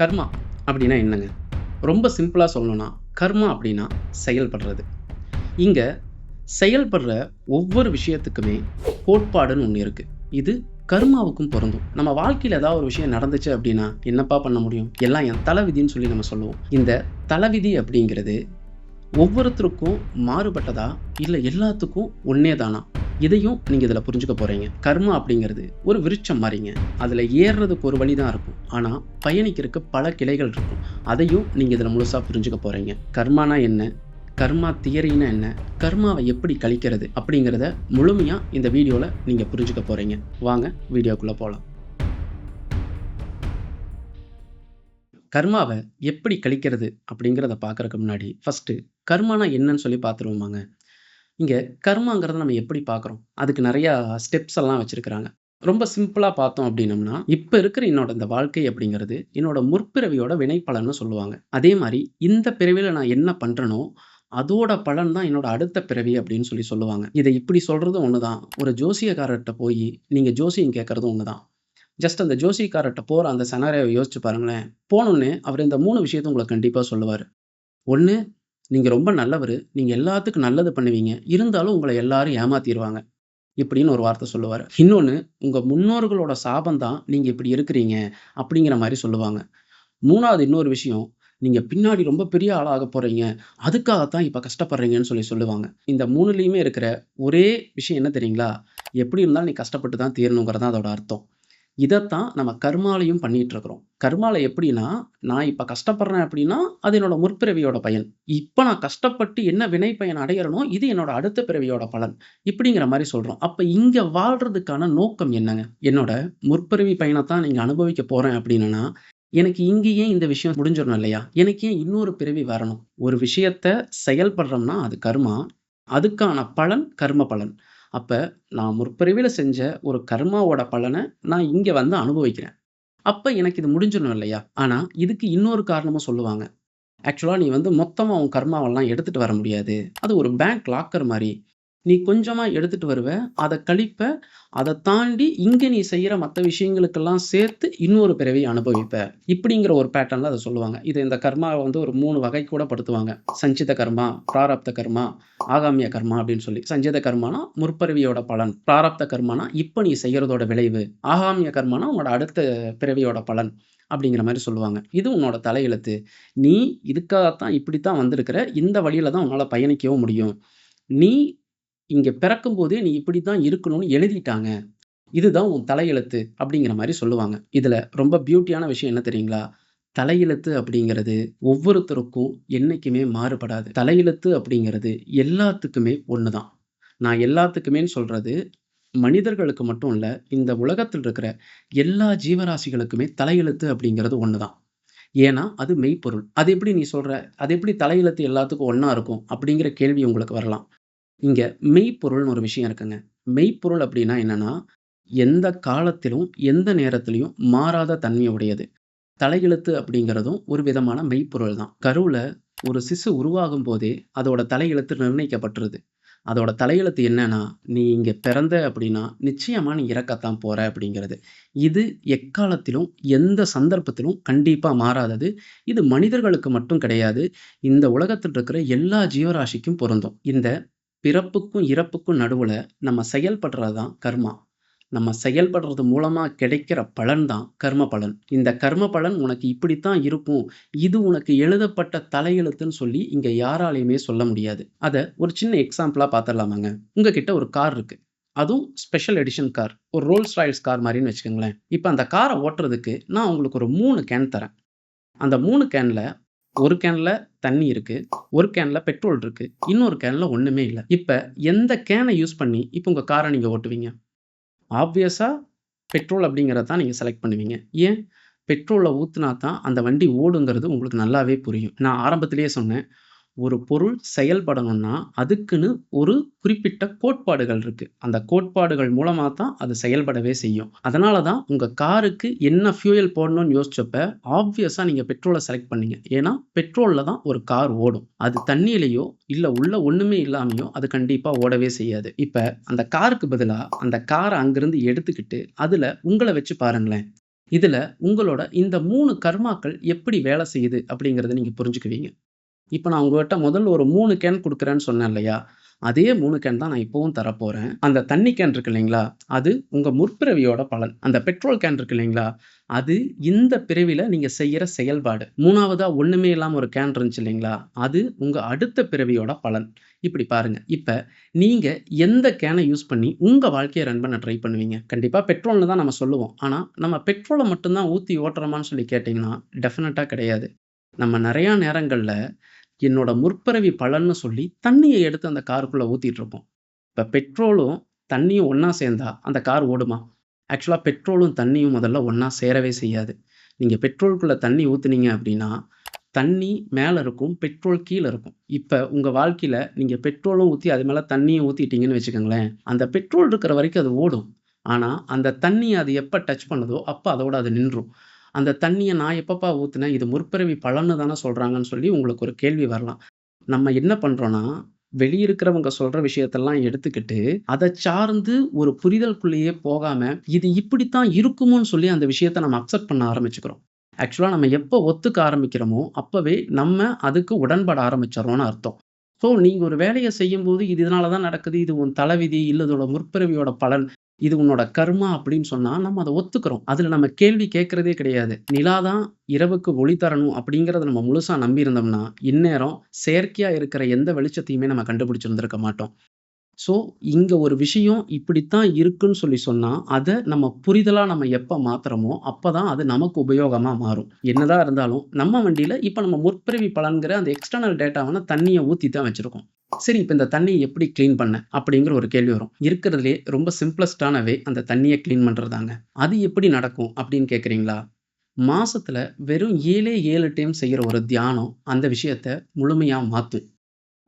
கர்மா அப்படின்னா என்னங்க? ரொம்ப சிம்பிளாக சொல்லணும்னா கர்மா அப்படின்னா செயல்படுறது. இங்கே செயல்படுற ஒவ்வொரு விஷயத்துக்குமே கோட்பாடுன்னு ஒன்று இருக்குது இது கர்மாவுக்கும் பொருந்தும். நம்ம வாழ்க்கையில் ஏதாவது ஒரு விஷயம் நடந்துச்சு அப்படின்னா என்னப்பா பண்ண முடியும்? எல்லாம் என் தலைவிதின்னு சொல்லி நம்ம சொல்லுவோம். இந்த தலைவிதி அப்படிங்கிறது ஒவ்வொருத்தருக்கும் மாறுபட்டதா? இல்லை எல்லாத்துக்கும் ஒன்றே தானா? இதையும் நீங்கள் இதில் புரிஞ்சுக்க போகிறீங்க கர்மா அப்படிங்கிறது ஒரு விருட்சம் மாதிரிங்க அதில் ஏறுறதுக்கு ஒரு வழி தான் இருக்கும். ஆனால் பயணிக்கிறதுக்கு பல கிளைகள் இருக்கும். அதையும் நீங்கள் இதில் முழுசாக புரிஞ்சுக்க போகிறீங்க கர்மானா என்ன? கர்மா தியரின்னா என்ன? கர்மாவை எப்படி கழிக்கிறது? அப்படிங்கிறத முழுமையாக இந்த வீடியோவில் நீங்கள் புரிஞ்சுக்க போகிறீங்க வாங்க வீடியோக்குள்ளே போகலாம் கர்மாவை எப்படி கழிக்கிறது அப்படிங்கிறத பார்க்குறதுக்கு முன்னாடி ஃபஸ்ட்டு கர்மானா என்னன்னு சொல்லி பார்த்துருவோமாங்க இங்கே கர்மாங்கிறத நம்ம எப்படி பார்க்குறோம் அதுக்கு நிறையா ஸ்டெப்ஸ் எல்லாம் வச்சுருக்கிறாங்க. ரொம்ப சிம்பிளாக பார்த்தோம் அப்படின்னம்னா இப்போ இருக்கிற என்னோட இந்த வாழ்க்கை அப்படிங்கிறது என்னோட முற்பிறவியோட வினைப்பலன்னு சொல்லுவாங்க. அதே மாதிரி இந்த பிறவியில் நான் என்ன பண்ணுறனோ அதோட பலன் தான் என்னோட அடுத்த பிறவி அப்படின்னு சொல்லி சொல்லுவாங்க. இதை இப்படி சொல்கிறதும் ஒன்று தான் ஒரு ஜோசியக்காரர்கிட்ட போய் நீங்கள் ஜோசியம் கேட்குறதும் ஒன்று தான் ஜஸ்ட் அந்த ஜோசியக்காரர்கிட்ட போகிற அந்த சனாரியாவை யோசிச்சு பாருங்களேன். போனோன்னே அவர் இந்த மூணு விஷயத்த உங்களுக்கு கண்டிப்பாக சொல்லுவார். ஒன்று நீங்கள் ரொம்ப நல்லவர். நீங்கள் எல்லாத்துக்கும் நல்லது பண்ணுவீங்க. இருந்தாலும் உங்களை எல்லாரும் ஏமாத்திடுவாங்க இப்படின்னு ஒரு வார்த்தை சொல்லுவார். இன்னொன்று உங்கள் முன்னோர்களோட சாபம் தான் நீங்கள் இப்படி இருக்கிறீங்க அப்படிங்கிற மாதிரி சொல்லுவாங்க. மூணாவது இன்னொரு விஷயம் நீங்கள் பின்னாடி ரொம்ப பெரிய ஆளாக போகிறீங்க அதுக்காகத்தான் இப்போ கஷ்டப்படுறீங்கன்னு சொல்லி சொல்லுவாங்க. இந்த மூணுலேயுமே இருக்கிற ஒரே விஷயம் என்ன தெரியுங்களா? எப்படி இருந்தாலும் நீ கஷ்டப்பட்டு தான் தீரணுங்கிறது தான் அதோட அர்த்தம். இதைத்தான் நம்ம கர்மாலையும் பண்ணிட்டு இருக்கிறோம் கர்மால எப்படின்னா நான் இப்போ கஷ்டப்படுறேன் அப்படின்னா அது என்னோட முற்பிறவியோட பயன். இப்போ நான் கஷ்டப்பட்டு என்ன வினை பயன் அடையிறனோ இது என்னோட அடுத்த பிறவியோட பலன். இப்படிங்கிற மாதிரி சொல்றோம். அப்போ இங்க வாழ்றதுக்கான நோக்கம் என்னங்க? என்னோட முற்பிறவி பயணத்தான் நீங்க அனுபவிக்க போறேன் அப்படின்னா எனக்கு இங்கேயே இந்த விஷயம் முடிஞ்சிடணும் இல்லையா? எனக்கு ஏன் இன்னொரு பிறவி வரணும்? ஒரு விஷயத்த செயல்படுறோம்னா அது கர்மா அதுக்கான பலன் கர்ம பலன். அப்போ நான் முற்பிறவியில் செஞ்ச ஒரு கர்மாவோட பலனை நான் இங்கே வந்து அனுபவிக்கிறேன். அப்போ எனக்கு இது முடிஞ்சிடணும் இல்லையா? ஆனால் இதுக்கு இன்னொரு காரணமும் சொல்லுவாங்க. ஆக்சுவலாக நீ வந்து மொத்தமாக உன் கர்மாவெல்லாம் எடுத்துகிட்டு வர முடியாது. அது ஒரு பேங்க் லாக்கர் மாதிரி. நீ கொஞ்சமா எடுத்துட்டு வருவ அதை கழிப்ப அதை தாண்டி இங்க நீ செய்யற மற்ற விஷயங்களுக்கெல்லாம் சேர்த்து இன்னொரு பிறவி அனுபவிப்ப. இப்படிங்கிற ஒரு பேட்டர்ன்ல அதை சொல்லுவாங்க. இது இந்த கர்மாவை வந்து ஒரு மூணு வகை கூட படுத்துவாங்க. சஞ்சித கர்மா பிராரப்த கர்மா ஆகாமிய கர்மா அப்படின்னு சொல்லி. சஞ்சித கர்மானா முற்பிறவியோட பலன். பிராரப்த கர்மானா இப்ப நீ செய்யறதோட விளைவு. ஆகாமிய கர்மானா உன்னோட அடுத்த பிறவியோட பலன் அப்படிங்கிற மாதிரி சொல்லுவாங்க. இது உன்னோட தலையெழுத்து. நீ இதுக்காகத்தான் இப்படித்தான் வந்திருக்கிற. இந்த வழியில தான் உன்னால பயணிக்கவும் முடியும். நீ இங்கே பிறக்கும்போதே நீ இப்படி தான் இருக்கணும்னு எழுதிட்டாங்க. இதுதான் உன் தலையெழுத்து அப்படிங்கிற மாதிரி சொல்லுவாங்க. இதில் ரொம்ப பியூட்டியான விஷயம் என்ன தெரியுங்களா? தலையெழுத்து அப்படிங்கிறது ஒவ்வொருத்தருக்கும் என்னைக்குமே மாறுபடாது. தலையெழுத்து அப்படிங்கிறது எல்லாத்துக்குமே ஒன்று தான் நான் எல்லாத்துக்குமேன்னு சொல்கிறது மனிதர்களுக்கு மட்டும் இல்லை இந்த உலகத்தில் இருக்கிற எல்லா ஜீவராசிகளுக்குமே தலையெழுத்து அப்படிங்கிறது ஒன்று தான் ஏன்னா அது மெய்ப்பொருள். அது எப்படி நீ சொல்கிற அது எப்படி தலையெழுத்து எல்லாத்துக்கும் ஒன்றா இருக்கும் அப்படிங்கிற கேள்வி உங்களுக்கு வரலாம். இங்கே மெய்ப்பொருள்னு ஒரு விஷயம் இருக்குங்க. மெய்ப்பொருள் அப்படின்னா என்னென்னா எந்த காலத்திலும் எந்த நேரத்திலையும் மாறாத தன்மையுடையது. தலையெழுத்து அப்படிங்கிறதும் ஒரு விதமான மெய்ப்பொருள் தான். கருவில் ஒரு சிசு உருவாகும் போதே அதோட தலையெழுத்து நிர்ணயிக்கப்பட்டுருது. அதோட தலையெழுத்து என்னன்னா நீ இங்கே பிறந்த அப்படின்னா நிச்சயமாக நீ இறக்கத்தான் போகிற அப்படிங்கிறது. இது எக்காலத்திலும் எந்த சந்தர்ப்பத்திலும் கண்டிப்பாக மாறாதது. இது மனிதர்களுக்கு மட்டும் கிடையாது. இந்த உலகத்தில் இருக்கிற எல்லா ஜீவராசிக்கும் பொருந்தும். இந்த பிறப்புக்கும் இறப்புக்கும் நடுவில் நம்ம செயல்படுறது தான் கர்மா. நம்ம செயல்படுறது மூலமாக கிடைக்கிற பலன் தான் கர்ம பலன் இந்த கர்ம பலன் உனக்கு இப்படித்தான் இருக்கும். இது உனக்கு எழுதப்பட்ட தலையெழுத்துன்னு சொல்லி இங்கே யாராலையுமே சொல்ல முடியாது. அதை ஒரு சின்ன எக்ஸாம்பிளாக பார்த்துடலாமாங்க உங்ககிட்ட ஒரு கார் இருக்குது அதுவும் ஸ்பெஷல் எடிஷன் கார் ஒரு ரோல்ஸ் ராயல்ஸ் கார் மாதிரின்னு வச்சுக்கோங்களேன். இப்போ அந்த காரை ஓட்டுறதுக்கு நான் உங்களுக்கு ஒரு மூணு கேன் தரேன். அந்த மூணு கேனில் ஒரு கேன்ல தண்ணி இருக்கு ஒரு கேன்ல பெட்ரோல் இருக்கு இன்னொரு கேன்ல ஒண்ணுமே இல்லை. இப்ப எந்த கேனை யூஸ் பண்ணி இப்போ உங்க காரை நீங்க ஓட்டுவீங்க? ஆப்வியஸா பெட்ரோல் அப்படிங்கிறத தான் நீங்க செலக்ட் பண்ணுவீங்க. ஏன்? பெட்ரோலை ஊத்துனா தான் அந்த வண்டி ஓடுங்கிறது உங்களுக்கு நல்லாவே புரியும். நான் ஆரம்பத்திலேயே சொன்னேன் ஒரு பொருள் செயல்படணும்னா அதுக்குன்னு ஒரு குறிப்பிட்ட கோட்பாடுகள் இருக்கு. அந்த கோட்பாடுகள் மூலமாக தான் அது செயல்படவே செய்யும். அதனால தான் உங்கள் காருக்கு என்ன ஃபியூயல் போடணும்னு யோசிச்சப்ப ஆப்வியஸாக நீங்கள் பெட்ரோலை செலக்ட் பண்ணீங்க. ஏன்னா பெட்ரோலில் தான் ஒரு கார் ஓடும். அது தண்ணியிலையோ இல்லை உள்ள ஒன்றுமே இல்லாமையோ அது கண்டிப்பாக ஓடவே செய்யாது. இப்போ அந்த காருக்கு பதிலாக அந்த காரை அங்கிருந்து எடுத்துக்கிட்டு அதில் உங்களை வச்சு பாருங்களேன். இதில் உங்களோட இந்த மூணு கர்மாக்கள் எப்படி வேலை செய்யுது அப்படிங்கிறத நீங்கள் புரிஞ்சுக்குவீங்க. இப்போ நான் உங்ககிட்ட முதல்ல ஒரு மூணு கேன் கொடுக்குறேன்னு சொன்னேன் இல்லையா? அதே மூணு கேன் தான் நான் இப்போவும் தரப்போகிறேன் அந்த தண்ணி கேன் இருக்கு இல்லைங்களா? அது உங்கள் முற்பிறவியோட பலன். அந்த பெட்ரோல் கேன் இருக்கு இல்லைங்களா? அது இந்த பிறவியில் நீங்கள் செய்கிற செயல்பாடு. மூணாவதாக ஒன்றுமே இல்லாமல் ஒரு கேன் இருந்துச்சு இல்லைங்களா? அது உங்கள் அடுத்த பிறவியோட பலன். இப்படி பாருங்கள் இப்போ நீங்கள் எந்த கேனை யூஸ் பண்ணி உங்கள் வாழ்க்கையை ரன் பண்ண ட்ரை பண்ணுவீங்க? கண்டிப்பாக பெட்ரோல்னு தான் நம்ம சொல்லுவோம். ஆனால் நம்ம பெட்ரோலை மட்டும்தான் ஊற்றி ஓட்டுறோமான்னு சொல்லி கேட்டிங்கன்னா டெஃபினட்டாக கிடையாது. நம்ம நிறையா நேரங்களில் என்னோட முற்பிறவி பலன்னு சொல்லி தண்ணியை எடுத்து அந்த காருக்குள்ளே ஊற்றிட்டு இருப்போம். இப்போ பெட்ரோலும், தண்ணியும் ஒன்றா சேர்ந்தா அந்த கார் ஓடுமா? ஆக்சுவலாக பெட்ரோலும், தண்ணியும் முதல்ல ஒன்றா சேரவே செய்யாது. நீங்கள் பெட்ரோலுக்குள்ளே தண்ணி ஊற்றுனீங்க அப்படின்னா, தண்ணி மேலே இருக்கும். பெட்ரோல் கீழே இருக்கும். இப்போ உங்கள் வாழ்க்கையில் நீங்கள் பெட்ரோலும் ஊற்றி அது மேலே தண்ணியும் ஊற்றிட்டீங்கன்னு வச்சுக்கோங்களேன் அந்த பெட்ரோல் இருக்கிற வரைக்கும் அது ஓடும். ஆனால் அந்த தண்ணி அது எப்போ டச் பண்ணுதோ, அப்போ அதோட அது நின்றும். அந்த தண்ணியை நான் எப்பப்பா ஊற்றுனேன் இது முற்பிறவி பலன்னு தானே சொல்கிறாங்கன்னு சொல்லி உங்களுக்கு ஒரு கேள்வி வரலாம். நம்ம என்ன பண்ணுறோன்னா வெளியிருக்கிறவங்க சொல்ற விஷயத்தெல்லாம் எடுத்துக்கிட்டு, அதை சார்ந்து ஒரு புரிதலுக்குள்ளேயே போகாம, இது இப்படித்தான் இருக்குமோன்னு சொல்லி அந்த விஷயத்த நம்ம அக்செப்ட் பண்ண ஆரம்பிச்சுக்கிறோம். ஆக்சுவலாக நம்ம எப்போ ஒத்துக்க ஆரம்பிக்கிறோமோ, அப்போவே நம்ம அதுக்கு உடன்பட ஆரம்பிச்சிடறோம்னு அர்த்தம். ஸோ நீங்கள் ஒரு வேலையை செய்யும்போது, இது இதனால தான் நடக்குது. இது உன் தலைவிதி, இல்ல இதோட முற்பிறவியோட பலன். இது உன்னோட கர்மா அப்படின்னு சொன்னா, நம்ம அதை ஒத்துக்கிறோம். அதுல நம்ம கேள்வி கேட்குறதே கிடையாது. நிலா தான் இரவுக்கு ஒளி தரணும் அப்படிங்கிறத நம்ம முழுசா நம்பி இருந்தோம்னா, இந்நேரம் செயற்கையா இருக்கிற எந்த வெளிச்சத்தையுமே நம்ம கண்டுபிடிச்சிருந்திருக்க மாட்டோம். ஸோ இங்கே ஒரு விஷயம் இப்படித்தான் இருக்குன்னு சொல்லி சொன்னால் அதை நம்ம புரிதலாக நம்ம எப்ப மாத்துறோமோ, அப்பதான் அது நமக்கு உபயோகமாக மாறும். என்னதான் இருந்தாலும், நம்ம வண்டியில் இப்போ நம்ம முற்பிறவி பலன்கிற அந்த எக்ஸ்டர்னல் டேட்டாவான தண்ணியை ஊற்றி தான் வச்சுருக்கோம் சரி இப்போ இந்த தண்ணியை எப்படி க்ளீன் பண்ண? அப்படிங்கிற ஒரு கேள்வி வரும். இருக்கிறதுலே ரொம்ப சிம்ப்ளஸ்ட்டான வே அந்த தண்ணியை க்ளீன் பண்ணுறதாங்க அது எப்படி நடக்கும் அப்படின்னு கேட்குறீங்களா மாசத்துல வெறும் 7ஏ 7 டைம் செய்யற ஒரு தியானம் அந்த விஷயத்த முழுமையா மாற்றும்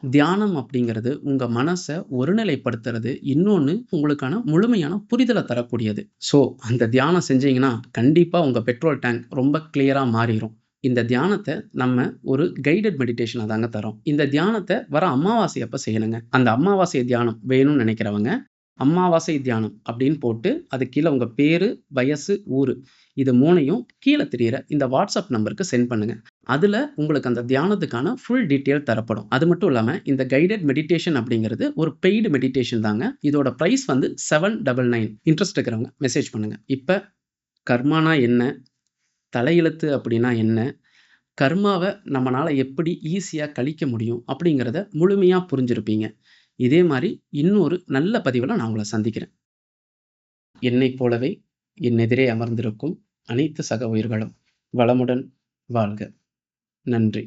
தியானம் அப்படிங்கிறது உங்க மனசை ஒருநிலைப்படுத்துறது. இன்னொன்று உங்களுக்கான முழுமையான புரிதலை தரக்கூடியது. ஸோ அந்த தியானம் செஞ்சீங்கன்னா, கண்டிப்பாக உங்கள் பெட்ரோல் டேங்க் ரொம்ப கிளியராக மாறிடும் இந்த தியானத்தை நம்ம ஒரு கைடட் மெடிடேஷனாக தாங்க தரோம் இந்த தியானத்தை வர அமாவாசை அப்போ செய்யணுங்க. அந்த அமாவாசை தியானம் வேணும்னு நினைக்கிறவங்க, அமாவாசை தியானம் அப்படின்னு போட்டு, அது கீழே உங்கள் பேர் வயசு, ஊர் இது மூணையும் கீழே தெரியிற இந்த வாட்ஸ்அப் நம்பருக்கு சென்ட் பண்ணுங்கள் அதில் உங்களுக்கு அந்த தியானத்துக்கான ஃபுல் டீட்டெயில் தரப்படும். அது மட்டும் இல்லாமல் இந்த கைடட் மெடிடேஷன் அப்படிங்கிறது ஒரு பெய்டு மெடிடேஷன் தாங்க. இதோட ப்ரைஸ் வந்து 799 இன்ட்ரெஸ்ட் இருக்கிறவங்க மெசேஜ் பண்ணுங்க. இப்போ கர்மானா என்ன? தலையெழுத்து அப்படின்னா என்ன? கர்மாவை நம்மளால் எப்படி ஈஸியாக கழிக்க முடியும்? அப்படிங்கிறத முழுமையாக புரிஞ்சிருப்பீங்க. இதே மாதிரி இன்னொரு நல்ல பதிவில் நான் உங்களை சந்திக்கிறேன். என்னை போலவே என் எதிரே அமர்ந்திருக்கும் அனைத்து சக உயிர்களும் வளமுடன் வாழ்க. நன்றி.